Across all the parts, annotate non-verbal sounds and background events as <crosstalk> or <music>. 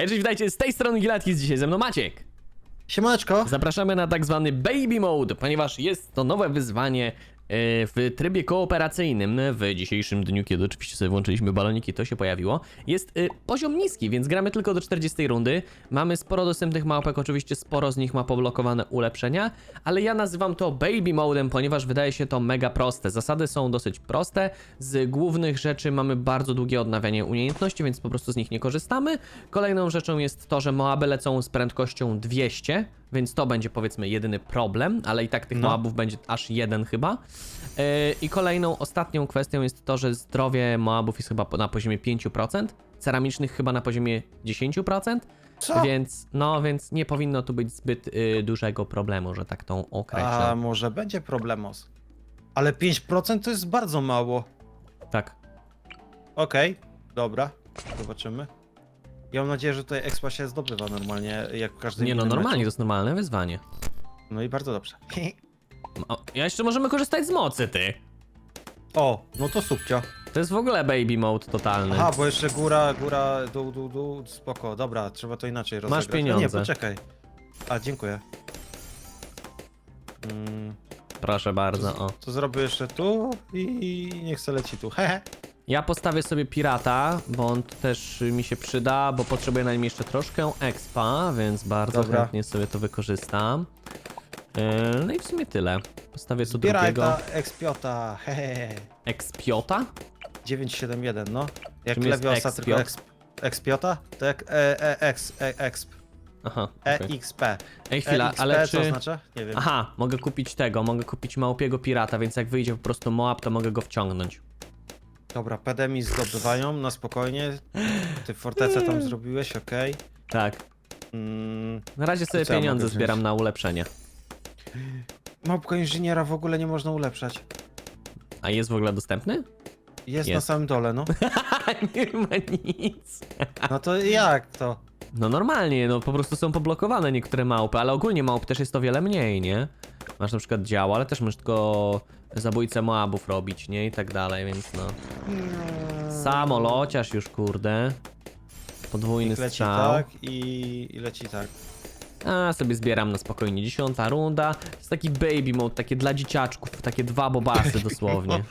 Hej, cześć, witajcie, z tej strony Gilatki, dzisiaj ze mną Maciek. Siemaneczko. Zapraszamy na tak zwany Baby Mode, ponieważ jest to nowe wyzwanie w trybie kooperacyjnym w dzisiejszym dniu, kiedy oczywiście sobie włączyliśmy baloniki, to się pojawiło. Jest e, poziom niski, więc gramy tylko do 40 rundy. Mamy sporo dostępnych małpek, oczywiście sporo z nich ma poblokowane ulepszenia, ale ja nazywam to Baby Modem, ponieważ wydaje się to mega proste. Zasady są dosyć proste. Z głównych rzeczy mamy bardzo długie odnawianie umiejętności, więc po prostu z nich nie korzystamy. Kolejną rzeczą jest to, że Moaby lecą z prędkością 200, więc to będzie powiedzmy jedyny problem, ale i tak tych No. Moabów będzie aż jeden chyba. Yy, I kolejną, ostatnią kwestią jest to, że zdrowie Moabów jest chyba na poziomie 5%, ceramicznych chyba na poziomie 10%, Co? więc no, więc nie powinno tu być zbyt y, dużego problemu, że tak tą określę. A może będzie problemos. Ale 5% to jest bardzo mało. Tak. Okej, dobra. Zobaczymy. Ja mam nadzieję, że tutaj expa się zdobywa normalnie, jak w każdym Nie no, normalnie, to jest normalne wyzwanie. No i bardzo dobrze. <laughs> O, ja jeszcze możemy korzystać z mocy, ty. O, no to subcio. To jest w ogóle baby mode totalny. Aha, bo jeszcze góra, góra, dół, dół, dół, spoko. Dobra, trzeba to inaczej rozegrać. Pieniądze. Nie, poczekaj. A, dziękuję. Mm, Proszę bardzo, o. to zrobię jeszcze tu i niech se leci tu. Hehe. Ja postawię sobie pirata, bo on też mi się przyda, bo potrzebuję na nim jeszcze troszkę expa, więc bardzo Dobra. chętnie sobie to wykorzystam. Yy, No i w sumie tyle. Postawię Zbieraj drugiego ta expiota, hehe. expiota. 971, no. Jak Czym jest expiot? tylko exp, expiota? To jak e, e, ex, e, exp, Aha, okej. EXP. Ej chwila, EXP ale co czy... oznacza? Nie wiem. Aha, mogę kupić tego, mogę kupić małpiego pirata, więc jak wyjdzie po prostu Moab, to mogę go wciągnąć. Dobra, pedemi zdobywają na spokojnie. Ty fortecę tam zrobiłeś, okej. Tak. Mm, Na razie sobie co ja pieniądze mogę zbieram na ulepszenie. małpka inżyniera w ogóle nie można ulepszać. A jest w ogóle dostępny? Jest, na Jest. samym dole, no. <laughs> nie ma nic. No to jak to? No normalnie, no po prostu są poblokowane niektóre małpy, ale ogólnie małp też jest o wiele mniej, nie? Masz na przykład działa, ale też możesz tylko zabójcę Moabów robić, nie? I tak dalej, więc no. Samolociarz już, kurde. Podwójny Leci strzał. tak i, i leci tak. A, sobie zbieram na spokojnie. Dziesiąta runda. To jest taki baby mode, takie dla dzieciaczków, takie dwa bobasy dosłownie.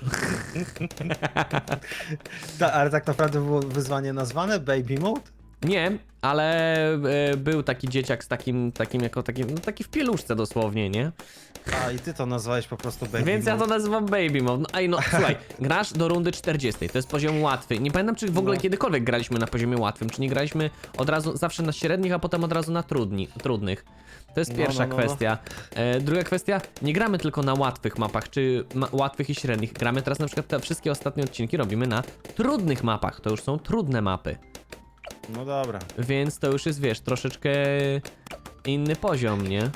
Ta, <laughs> ale tak naprawdę było wyzwanie nazwane Baby Mode? Nie, ale e, był taki dzieciak z takim, takim jako taki, no taki w pieluszce dosłownie, nie? A, i ty to nazwałeś po prostu Baby Więc ja to nazywam baby mode. No, ej, no <laughs> słuchaj, grasz do rundy 40, to jest poziom łatwy. Nie pamiętam, czy w ogóle No. kiedykolwiek graliśmy na poziomie łatwym, czy nie graliśmy od razu, zawsze na średnich, a potem od razu na trudni, trudnych. To jest No, pierwsza no, no, no. kwestia. E, druga kwestia, nie gramy tylko na łatwych mapach, czy ma łatwych i średnich. Gramy teraz na przykład te wszystkie ostatnie odcinki robimy na trudnych mapach. To już są trudne mapy. No dobra, Więc to już jest, wiesz, troszeczkę inny poziom, nie?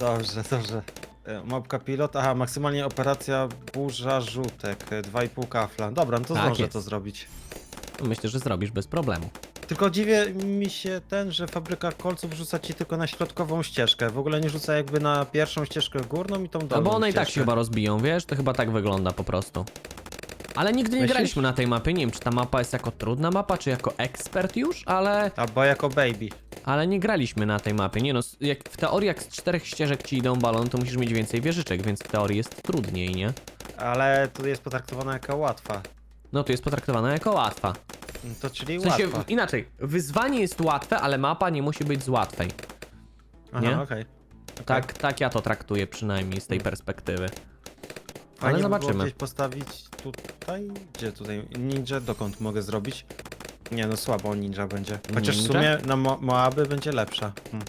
dobrze, dobrze. E, Mapka pilot, aha, maksymalnie operacja burza e, 2,5 kafla. Dobra, no to Tak zdążę jest. to zrobić. Myślę, że zrobisz bez problemu. Tylko dziwię mi się ten, że fabryka kolców rzuca ci tylko na środkową ścieżkę. W ogóle nie rzuca jakby na pierwszą ścieżkę górną i tą dolną No bo one i tak się chyba rozbiją, wiesz? To chyba tak wygląda po prostu. Ale nigdy nie Myślisz? graliśmy na tej mapie. Nie wiem, czy ta mapa jest jako trudna mapa, czy jako ekspert już, ale, Albo jako baby. ale nie graliśmy na tej mapie. Nie no, s- jak w teorii jak z czterech ścieżek ci idą balon, to musisz mieć więcej wieżyczek, więc w teorii jest trudniej, nie? Ale tu jest potraktowana jako łatwa. No to jest potraktowana jako łatwa. No To czyli W sensie, łatwa. inaczej, wyzwanie jest łatwe, ale mapa nie musi być z łatwej. Aha, nie? okej. Tak, tak ja to traktuję przynajmniej z tej perspektywy. Fajnie by było zobaczymy. gdzieś postawić tutaj. Gdzie tutaj? Ninja dokąd mogę zrobić? Nie no słabo ninja będzie. Chociaż w Ninja? sumie na Mo Moaby będzie lepsza. Hmm.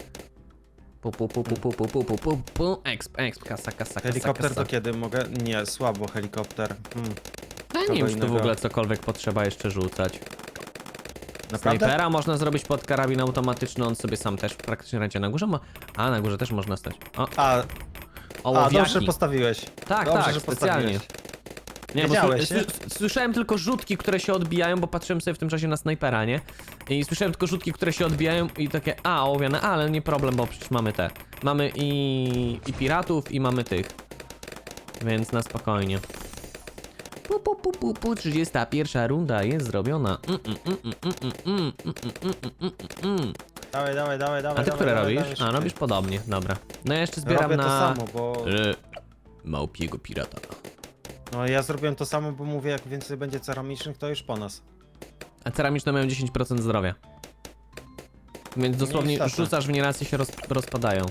Pu, pu, pu, pu, pu, pu, pu, pu, pu, pu, exp, exp, kasa, kasa, kasa, Helikopter kasa. to kiedy mogę? Nie, słabo helikopter. Hmm. Ja nie kogo wiem, czy tu w innego? ogóle cokolwiek potrzeba jeszcze rzucać. Naprawdę? Snajpera można zrobić pod karabin automatyczny, on sobie sam też praktycznie radzie na górze ma. A, na górze też można stać. O, A, a dobrze łowiaki. postawiłeś. Tak, dobrze, tak, że specjalnie. postawiłeś. Nie, bo Wiedziałeś, sły- nie? sły- słyszałem tylko rzutki, które się odbijają, bo patrzyłem sobie w tym czasie na snajpera, nie? I słyszałem tylko rzutki, które się odbijają i takie, a, ołowiane, ale nie problem, bo przecież mamy te. Mamy i, i piratów, i mamy tych. Więc na spokojnie. Pu, pu, pu, pu, pu, 31 runda jest zrobiona. Mm, mm, mm, mm, mm, mm, mm, mm, mm, mm, mm. Dawaj, dawaj, dawaj, dawaj. A ty dawaj, które dawaj, robisz? dawaj, A, robisz podobnie, dobra. No ja jeszcze zbieram Robię na... to samo, bo... E, Małpiego pirata. No ja zrobiłem to samo, bo mówię, jak więcej będzie ceramicznych, to już po nas. A ceramiczne mają 10% zdrowia. Więc dosłownie rzucasz w nie raz i się roz, rozpadają.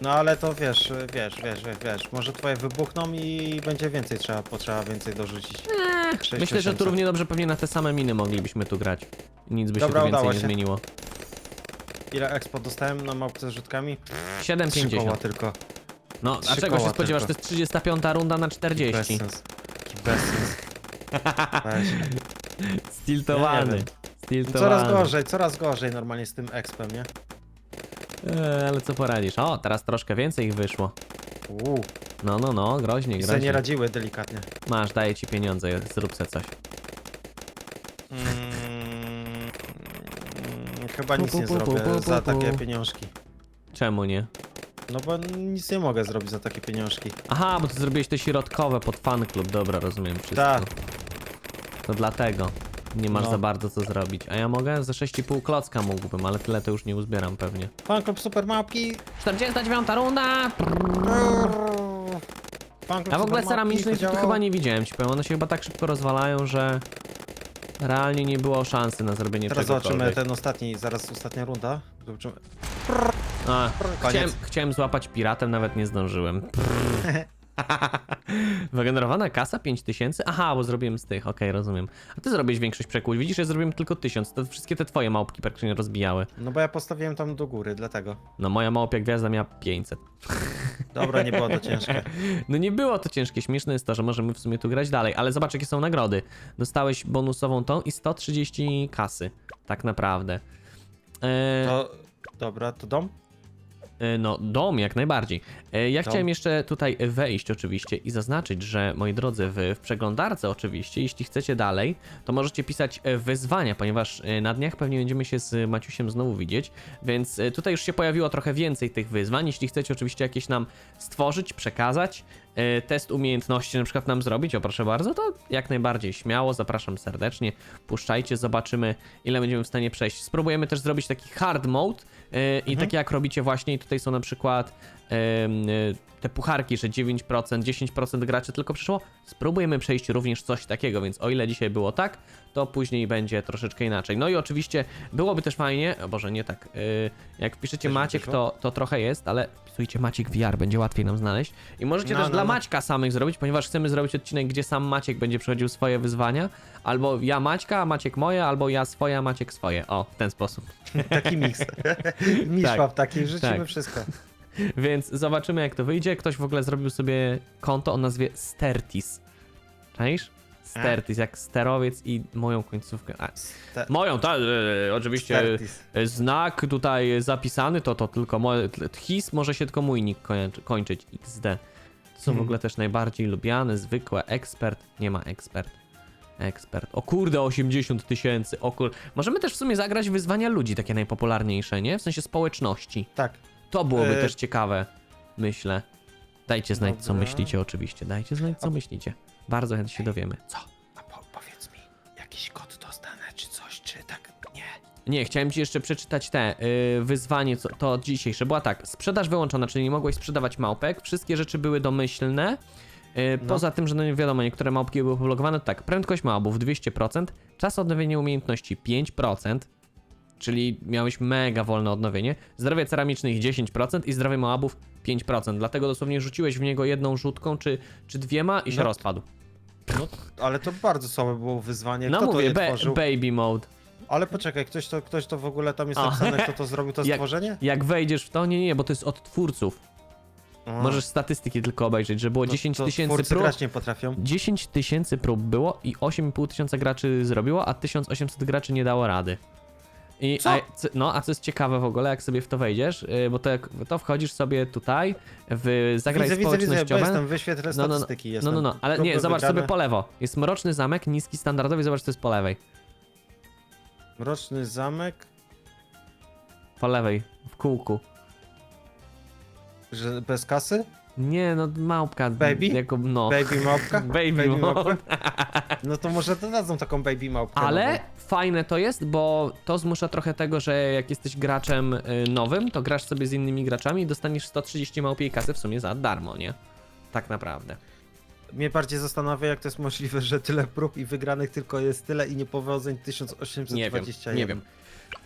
No ale to wiesz, wiesz, wiesz, wiesz, wiesz. Może twoje wybuchną i będzie więcej trzeba, potrzeba więcej dorzucić. Sześć Myślę, że tu równie dobrze pewnie na te same miny moglibyśmy tu grać. Nic by Dobra, się tu więcej udało nie się. zmieniło. Ile expo dostałem na małpce z rzutkami? Trzy 7,50. koła tylko. No, a Trzy czego się koła spodziewasz? To tylko. jest 35 runda na Bez 40. sens. Bez sens. Weź. Stiltowany. Ja nie wiem. Stiltowany. Coraz gorzej, coraz gorzej normalnie z tym expem, nie? Eee, ale co poradzisz? O, teraz troszkę więcej ich wyszło. Uuu, No, no, no, groźnie, sobie nie groźnie. radziły delikatnie. Masz, daję ci pieniądze, zrób se coś. Chyba nic nie zrobię za takie pieniążki. Czemu nie? No bo nic nie mogę zrobić za takie pieniążki. Aha, bo ty zrobiłeś te środkowe pod fan club, dobra, rozumiem wszystko. Tak. To dlatego nie masz No. za bardzo co zrobić. A ja mogę? Za 6,5 klocka mógłbym, ale tyle to już nie uzbieram pewnie. Fanklub super mapki. 49 runda! Fanklub A w ogóle ceramicznych to chyba nie widziałem ci powiem, one się chyba tak szybko rozwalają, że realnie nie było szansy na zrobienie Teraz zobaczymy ten ostatni, zaraz ostatnia runda. Zobaczymy. A, chciałem, chciałem złapać piratem, nawet nie zdążyłem. <laughs> <laughs> Wygenerowana kasa 5000? Aha, bo zrobiłem z tych, okej, rozumiem. A ty zrobiłeś większość przekłuć, widzisz, ja zrobiłem tylko 1000, to wszystkie te twoje małpki praktycznie rozbijały. No bo ja postawiłem tam do góry, dlatego. No moja małpia gwiazda miała 500. <laughs> Dobra, nie było to ciężkie. No nie było to ciężkie, śmieszne jest to, że możemy w sumie tu grać dalej, ale zobacz jakie są nagrody. Dostałeś bonusową tą i 130 kasy, tak naprawdę. E, To, dobra, to dom? E, No, dom jak najbardziej. E, Ja Dom. chciałem jeszcze tutaj wejść oczywiście i zaznaczyć, że moi drodzy, w, w przeglądarce oczywiście, jeśli chcecie dalej, to możecie pisać e, wyzwania, ponieważ na dniach pewnie będziemy się z Maciusiem znowu widzieć, więc tutaj już się pojawiło trochę więcej tych wyzwań. Jeśli chcecie oczywiście jakieś nam stworzyć, przekazać, test umiejętności na przykład nam zrobić, o proszę bardzo, to jak najbardziej śmiało, zapraszam serdecznie, puszczajcie, zobaczymy ile będziemy w stanie przejść. Spróbujemy też zrobić taki hard mode e, i takie jak robicie właśnie i tutaj są na przykład te pucharki, że 9%, 10% graczy tylko przyszło. Spróbujemy przejść również coś takiego, więc o ile dzisiaj było tak, to później będzie troszeczkę inaczej. No i oczywiście byłoby też fajnie, o Boże, nie tak, y, jak wpiszecie Maciek, to, to trochę jest, ale wpisujcie Maciek VR, będzie łatwiej nam znaleźć. I możecie No, też no, dla no. Maćka samych zrobić, ponieważ chcemy zrobić odcinek, gdzie sam Maciek będzie przechodził swoje wyzwania, albo ja Maćka, a Maciek moje, albo ja swoje, a Maciek swoje. O, w ten sposób. Taki miks. <laughs> Miszłap taki, rzucimy tak. wszystko. <laughs> Więc zobaczymy jak to wyjdzie. Ktoś w ogóle zrobił sobie konto o nazwie Stertis. Czaisz? Stertis, jak sterowiec i moją końcówkę. A, Ste- moją, tak, e, oczywiście Stertis. e, znak tutaj zapisany, to to tylko moje, his może się tylko mój nick kończy, kończyć, XD. To są w Hmm. ogóle też najbardziej lubiane, zwykłe, ekspert, nie ma ekspert. Ekspert. O kurde, 80 tysięcy. O kur... Możemy też w sumie zagrać wyzwania ludzi, takie najpopularniejsze, nie? W sensie społeczności. Tak. To byłoby E, też ciekawe, myślę. Dajcie znać, co Dobra. myślicie, oczywiście. Dajcie znać, co myślicie. Bardzo chętnie się dowiemy. Co? A po, powiedz mi, jakiś kod dostanę, czy coś, czy tak nie? Nie, chciałem ci jeszcze przeczytać te yy, wyzwanie, co, to dzisiejsze. Była tak, sprzedaż wyłączona, czyli nie mogłeś sprzedawać małpek. Wszystkie rzeczy były domyślne. Yy, No. Poza tym, że no nie wiadomo, niektóre małpki były poblokowane, to tak, prędkość małpów 200%, czas odnowienia umiejętności 5%, czyli miałeś mega wolne odnowienie, zdrowie ceramicznych 10% i zdrowie małabów 5%, dlatego dosłownie rzuciłeś w niego jedną rzutką czy, czy dwiema i się No. rozpadł. No, ale to bardzo słabe było wyzwanie. No Kto mówię, ba tworzył? baby mode. Ale poczekaj, ktoś to, ktoś to w ogóle tam jest A. napisane, kto to zrobił, to <laughs> Jak- stworzenie? Jak wejdziesz w to, nie, nie, bo to jest od twórców. A, Możesz statystyki tylko obejrzeć, że było no 10 to tysięcy prób. grać nie potrafią. 10 tysięcy prób było i 8,5 tysiąca graczy zrobiło, a 1800 graczy nie dało rady. I, Co? A, no, a co jest ciekawe w ogóle, jak sobie w to wejdziesz, yy, bo to, jak, to wchodzisz sobie tutaj w zagraj Widzę, widzę, widzę, społecznościowe. jestem, wyświetlę No, no, no. statystyki. no, jestem. no, no, ale Próby nie, zobacz sobie po lewo. Jest mroczny zamek, niski, standardowy, zobacz, co jest po lewej. Mroczny zamek, Po lewej, w kółku. że bez kasy? Nie, no małpka. Baby? Jako, no. Baby małpka? <laughs> Baby mode. No to może dodadzą taką baby małpkę. Ale nową. fajne to jest, bo to zmusza trochę tego, że jak jesteś graczem y, nowym, to grasz sobie z innymi graczami i dostaniesz 130 małpiej kasy w sumie za darmo, nie? Tak naprawdę. Mnie bardziej zastanawia, jak to jest możliwe, że tyle prób i wygranych tylko jest tyle i niepowodzeń 1821. Nie wiem, nie wiem.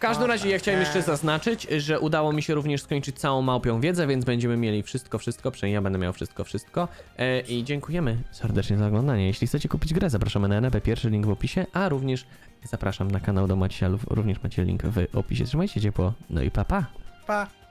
W każdym razie ja chciałem jeszcze zaznaczyć, że udało mi się również skończyć całą małpią wiedzę, więc będziemy mieli wszystko, wszystko, przynajmniej ja będę miał wszystko, wszystko. E, I dziękujemy serdecznie za oglądanie. Jeśli chcecie kupić grę, zapraszamy na NB, pierwszy link w opisie, a również zapraszam na kanał do Macialów, również macie link w opisie. Trzymajcie ciepło, no i pa pa! Pa!